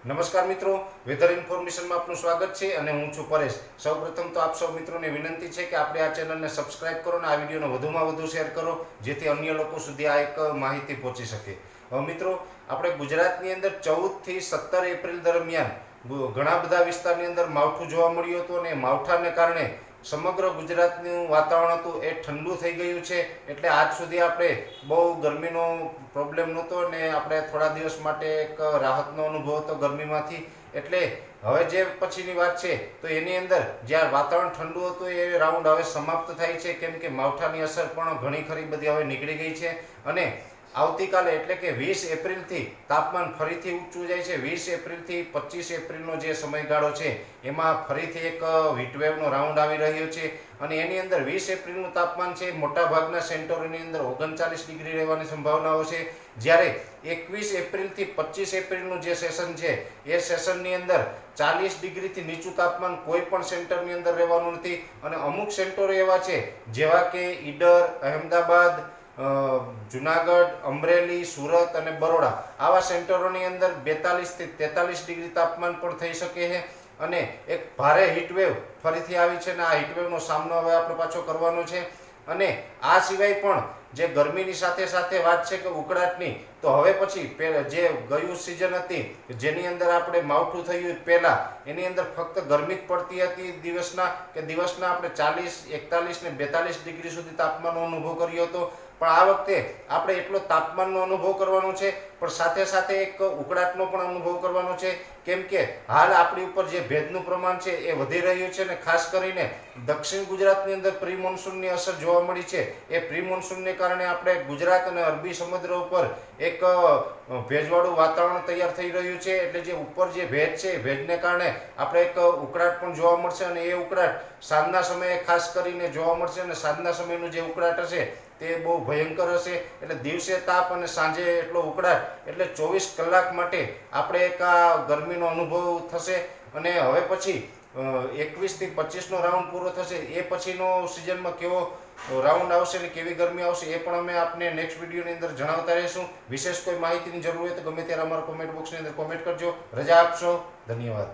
નમસ્કાર મિત્રો, વેધર ઇન્ફોર્મેશનમાં આપનું સ્વાગત છે અને હું છું પરેશ. સૌપ્રથમ તો આપ સૌ મિત્રોને વિનંતી છે કે આપણે આ ચેનલને સબસ્ક્રાઇબ કરો અને આ વિડીયોને વધુમાં વધુ શેર કરો, જેથી અન્ય લોકો સુધી આ એક માહિતી પહોંચી શકે. મિત્રો, આપણે ગુજરાતની અંદર ચૌદથી સત્તર એપ્રિલ દરમિયાન ઘણા બધા વિસ્તારની અંદર માવઠું જોવા મળ્યું હતું અને માવઠાને કારણે સમગ્ર ગુજરાતનું વાતાવરણ હતું એ ઠંડુ થઈ ગયું છે. એટલે આજ સુધી આપણે બહુ ગરમીનો પ્રોબ્લેમ નહોતો અને આપણે થોડા દિવસ માટે એક રાહતનો અનુભવ હતો ગરમીમાંથી. એટલે હવે જે પછીની વાત છે, તો એની અંદર જ્યાં વાતાવરણ ઠંડુ હતું એ રાઉન્ડ હવે સમાપ્ત થાય છે. કેમ કે માવઠાની અસર પણ ઘણી ખરી બધી હવે નીકળી ગઈ છે. અને આવતીકાલે એટલે કે વીસ એપ્રિલથી તાપમાન ફરીથી ઊંચું જાય છે. વીસ એપ્રિલથી પચીસ એપ્રિલનો જે સમયગાળો છે, એમાં ફરીથી એક હીટવેવનો રાઉન્ડ આવી રહ્યો છે અને એની અંદર વીસ એપ્રિલનું તાપમાન છે, મોટાભાગના સેન્ટરોની અંદર ઓગણચાલીસ ડિગ્રી રહેવાની સંભાવનાઓ છે. જ્યારે એકવીસ એપ્રિલથી પચીસ એપ્રિલનું જે સેશન છે, એ સેશનની અંદર ચાલીસ ડિગ્રીથી નીચું તાપમાન કોઈ પણ સેન્ટરની અંદર રહેવાનું નથી. અને અમુક સેન્ટરો એવા છે, જેવા કે ઈડર, અહેમદાબાદ જુનાગઢ, અમરેલી, સુરત અને બરોડા આવા સેન્ટરોની અંદર બેતાલીસથી તેતાલીસ ડિગ્રી તાપમાન પણ થઈ શકે છે અને એક ભારે હીટવેવ ફરીથી આવી છે અને આ હીટવેવનો સામનો હવે આપણે પાછો કરવાનો છે. અને આ સિવાય પણ જે ગરમીની સાથે સાથે વાત છે કે ઉકળાટની, તો હવે પછી જે ગયું સિઝન હતી, જેની અંદર આપણે માવઠું થયું પહેલાં, એની અંદર ફક્ત ગરમી જ પડતી હતી દિવસના, કે દિવસના આપણે ચાલીસ, એકતાલીસ ને બેતાલીસ ડિગ્રી સુધી તાપમાનનો અનુભવ કર્યો હતો. પણ આ વખતે આપણે એટલો તાપમાનનો અનુભવ કરવાનો છે, પણ સાથે સાથે એક ઉકળાટનો પણ અનુભવ કરવાનો છે. કેમ કે હાલ આપણી ઉપર જે ભેજનું પ્રમાણ છે એ વધી રહ્યું છે અને ખાસ કરીને દક્ષિણ ગુજરાતની અંદર પ્રી મોન્સૂનની અસર જોવા મળી છે. એ પ્રી મોન્સૂનને કારણે આપણે ગુજરાત અને અરબી સમુદ્ર ઉપર એક ભેજવાળું વાતાવરણ તૈયાર થઈ રહ્યું છે. એટલે જે ઉપર જે ભેજ છે ભેજને કારણે આપણે એક ઉકળાટ પણ જોવા મળશે અને એ ઉકળાટ સાંજના સમયે ખાસ કરીને જોવા મળશે અને સાંજના સમયનું જે ઉકળાટ હશે તે બહુ ભયંકર હશે. એટલે દિવસે તાપ અને સાંજે એટલો ઉકળાટ એટલે ચોવીસ કલાક માટે આપણે એક આ ગરમીનો અનુભવ થશે. અને હવે પછી એકવીસથી પચીસનો રાઉન્ડ પૂરો થશે. એ પછીનો સિઝનમાં કેવો રાઉન્ડ આવશે અને કેવી ગરમી આવશે એ પણ અમે આપને નેક્સ્ટ વિડીયોની અંદર જણાવતા રહીશું. વિશેષ કોઈ માહિતીની જરૂર હોય તો ગમે ત્યારે અમારા કોમેન્ટ બોક્સની અંદર કોમેન્ટ કરજો. રજા આપશો. ધન્યવાદ.